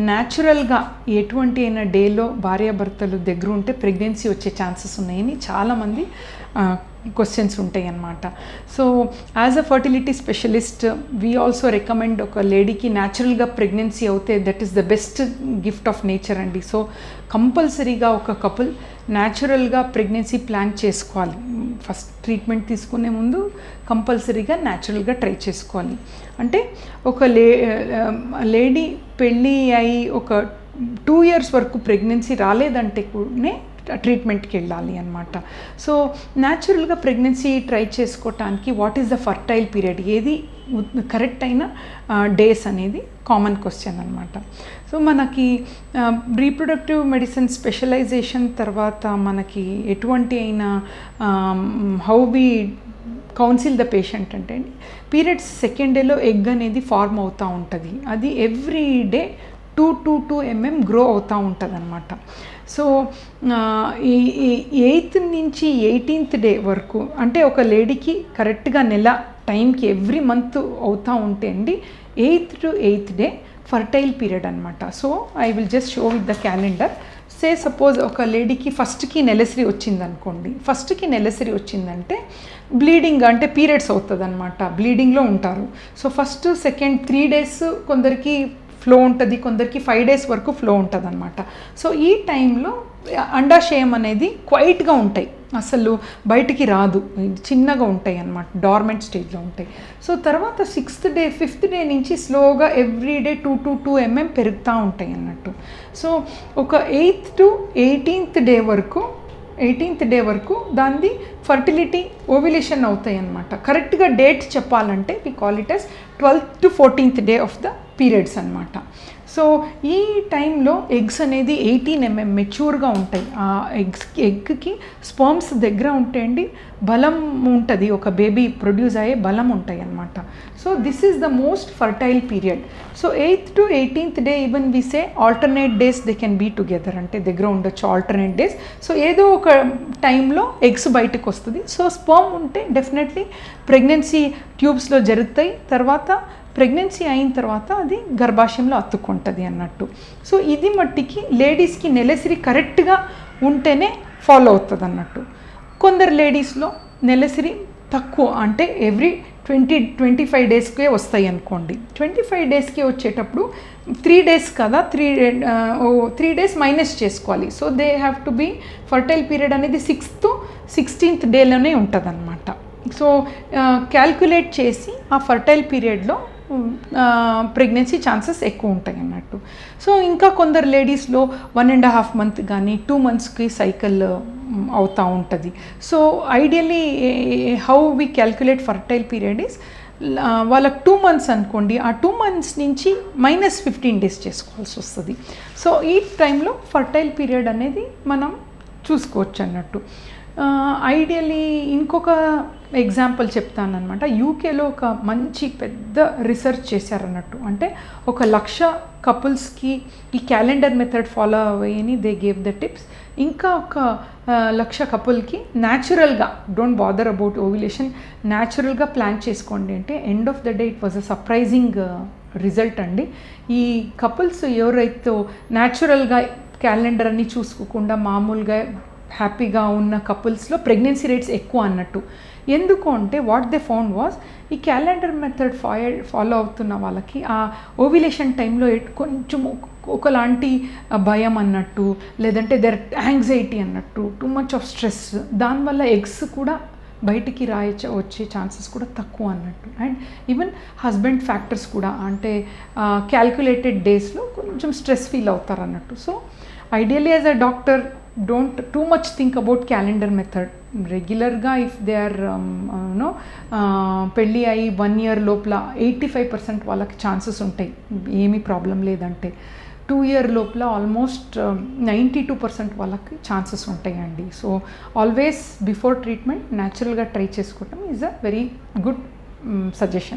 న్యాచురల్గా ఎటువంటి అయినా డేలో భార్యాభర్తలు దగ్గర ఉంటే ప్రెగ్నెన్సీ వచ్చే ఛాన్సెస్ ఉన్నాయని చాలామంది క్వశ్చన్స్ ఉంటాయి అన్నమాట. So as a fertility specialist we also recommend ఒక లేడీకి న్యాచురల్గా ప్రెగ్నెన్సీ అవుతే that is the best gift of nature అండి. సో కంపల్సరీగా ఒక కపుల్ న్యాచురల్గా ప్రెగ్నెన్సీ ప్లాన్ చేసుకోవాలి. ఫస్ట్ ట్రీట్మెంట్ తీసుకునే ముందు కంపల్సరీగా న్యాచురల్గా ట్రై చేసుకోవాలి. అంటే ఒక లే లేడీ పెళ్ళి అయి ఒక టూ ఇయర్స్ వరకు ప్రెగ్నెన్సీ రాలేదంటే కూడా ట్రీట్మెంట్కి వెళ్ళాలి అనమాట సో న్యాచురల్గా ప్రెగ్నెన్సీ ట్రై చేసుకోవటానికి what is the fertile period ఏది కరెక్ట్ అయిన డేస్ అనేది కామన్ క్వశ్చన్ అనమాట సో మనకి రీప్రొడక్టివ్ మెడిసిన్ స్పెషలైజేషన్ తర్వాత మనకి ఎటువంటి అయినా how we counsel the patient అంటే పీరియడ్స్ సెకండ్ డేలో ఎగ్ అనేది ఫార్మ్ అవుతూ ఉంటుంది. అది every day two two two mm grow అవుతూ ఉంటుంది అనమాట సో ఈ ఎయిత్ నుంచి ఎయిటీన్త్ డే వరకు అంటే ఒక లేడీకి కరెక్ట్గా నెల టైంకి ఎవ్రీ మంత్ అవుతూ ఉంటే అండి eighth to eighth day fertile period అనమాట so I will just show with the calendar. Say suppose ఒక లేడీకి ఫస్ట్కి నెలసరి వచ్చిందనుకోండి ఫస్ట్కి నెలసరి వచ్చిందంటే బ్లీడింగ్ అంటే పీరియడ్స్ అవుతుంది అనమాట బ్లీడింగ్లో ఉంటారు. So first second three days కొందరికి ఫ్లో ఉంటుంది కొందరికి ఫైవ్ డేస్ వరకు ఫ్లో ఉంటుంది అనమాట సో ఈ టైంలో అండాశయం అనేది క్వైట్గా ఉంటాయి. అసలు బయటికి రాదు. చిన్నగా ఉంటాయి అన్నమాట డార్మెంట్ స్టేజ్లో ఉంటాయి. సో తర్వాత సిక్స్త్ డే ఫిఫ్త్ డే నుంచి స్లోగా every day two two two mm పెరుగుతూ ఉంటాయి అన్నట్టు. సో ఒక ఎయిత్ టు ఎయిటీన్త్ డే వరకు ఎయిటీన్త్ డే వరకు దాన్ని ఫర్టిలిటీ ఓవిలేషన్ అవుతాయి అన్నమాట కరెక్ట్గా డేట్ చెప్పాలంటే we call it twelfth to fourteenth day of the periods అనమాట సో ఈ టైంలో ఎగ్స్ అనేది ఎయిటీన్ ఎంఎం మెచ్యూర్గా ఉంటాయి. ఆ ఎగ్స్ ఎగ్కి స్పర్మ్స్ దగ్గర ఉంటే అండి బలం ఉంటుంది. ఒక బేబీ ప్రొడ్యూస్ అయ్యే బలం ఉంటాయి అన్నమాట. So this is the most fertile period. So eighth to eighteenth day even we say alternate days they can be together. అంటే దగ్గర ఉండొచ్చు ఆల్టర్నేట్ డేస్. సో ఏదో ఒక టైంలో ఎగ్స్ బయటకు వస్తుంది. సో స్పర్మ్ ఉంటే డెఫినెట్లీ ప్రెగ్నెన్సీ ట్యూబ్స్లో జరుగుతాయి. తర్వాత ప్రెగ్నెన్సీ అయిన తర్వాత అది గర్భాశయంలో అతుక్కుంటుంది అన్నట్టు. సో ఇది మట్టికి లేడీస్కి నెలసిరి కరెక్ట్గా ఉంటేనే ఫాలో అవుతుంది అన్నట్టు. కొందరు లేడీస్లో నెలసిరి తక్కువ అంటే ఎవ్రీ ట్వంటీ ట్వంటీ ఫైవ్ డేస్కే వస్తాయి అనుకోండి. ట్వంటీ ఫైవ్ డేస్కి వచ్చేటప్పుడు త్రీ డేస్ కదా త్రీ త్రీ డేస్ మైనస్ చేసుకోవాలి. So they have to be fertile period అనేది సిక్స్త్ సిక్స్టీన్త్ డేలోనే ఉంటుంది అనమాట సో క్యాల్కులేట్ చేసి ఆ ఫర్టైల్ పీరియడ్లో ప్రెగ్నెన్సీ ఛాన్సెస్ ఎక్కువ ఉంటాయి అన్నట్టు. సో ఇంకా కొందరు లేడీస్లో వన్ అండ్ హాఫ్ మంత్ కానీ టూ మంత్స్కి సైకిల్ అవుతూ ఉంటుంది. So ideally how we calculate fertile period is వాళ్ళకి టూ మంత్స్ అనుకోండి ఆ టూ మంత్స్ నుంచి మైనస్ ఫిఫ్టీన్ డేస్ చేసుకోవాల్సి వస్తుంది. సో ఈ టైంలో ఫర్టైల్ పీరియడ్ అనేది మనం చూసుకోవచ్చు అన్నట్టు. ఐడియలీ ఇంకొక ఎగ్జాంపుల్ చెప్తానమాట యూకేలో ఒక మంచి పెద్ద రీసెర్చ్ చేశారన్నట్టు. అంటే ఒక లక్ష కపుల్స్కి ఈ క్యాలెండర్ మెథడ్ ఫాలో అయ్యని దే గేవ్ ద టిప్స్. ఇంకా ఒక లక్ష కపుల్కి న్యాచురల్గా డోంట్ బాదర్ అబౌట్ ఓవిలేషన్ న్యాచురల్గా ప్లాన్ చేసుకోండి అంటే end of the day it was a surprising result అండి. ఈ కపుల్స్ ఎవరైతే న్యాచురల్గా క్యాలెండర్ అన్ని చూసుకోకుండా మామూలుగా హ్యాపీగా ఉన్న కపుల్స్లో ప్రెగ్నెన్సీ రేట్స్ ఎక్కువ అన్నట్టు. ఎందుకు అంటే వాట్ దే ఫౌండ్ వాస్ ఈ క్యాలెండర్ మెథడ్ ఫాయ్ ఫాలో అవుతున్న వాళ్ళకి ఆ ఓవిలేషన్ టైంలో కొంచెం ఒకలాంటి భయం అన్నట్టు లేదంటే దర్ యాంగ్జైటీ అన్నట్టు టూ మచ్ ఆఫ్ స్ట్రెస్ దానివల్ల ఎగ్స్ కూడా బయటికి రాయచ్చ వచ్చే ఛాన్సెస్ కూడా తక్కువ అన్నట్టు. అండ్ ఈవెన్ హస్బెండ్ ఫ్యాక్టర్స్ కూడా అంటే క్యాల్కులేటెడ్ డేస్లో కొంచెం స్ట్రెస్ ఫీల్ అవుతారు అన్నట్టు so ideally as a doctor don't too much think about calendar method రెగ్యులర్గా ఇఫ్ దే ఆర్ నో పెళ్ళి అయ్యి వన్ ఇయర్ లోపల ఎయిటీ ఫైవ్ పర్సెంట్ వాళ్ళకి ఛాన్సెస్ ఉంటాయి. ఏమీ ప్రాబ్లం లేదంటే. టూ ఇయర్ లోపల ఆల్మోస్ట్ నైంటీ టూ పర్సెంట్ వాళ్ళకి ఛాన్సెస్ ఉంటాయండి. సో ఆల్వేస్ బిఫోర్ ట్రీట్మెంట్ న్యాచురల్గా ట్రై చేసుకోవటం is a very good suggestion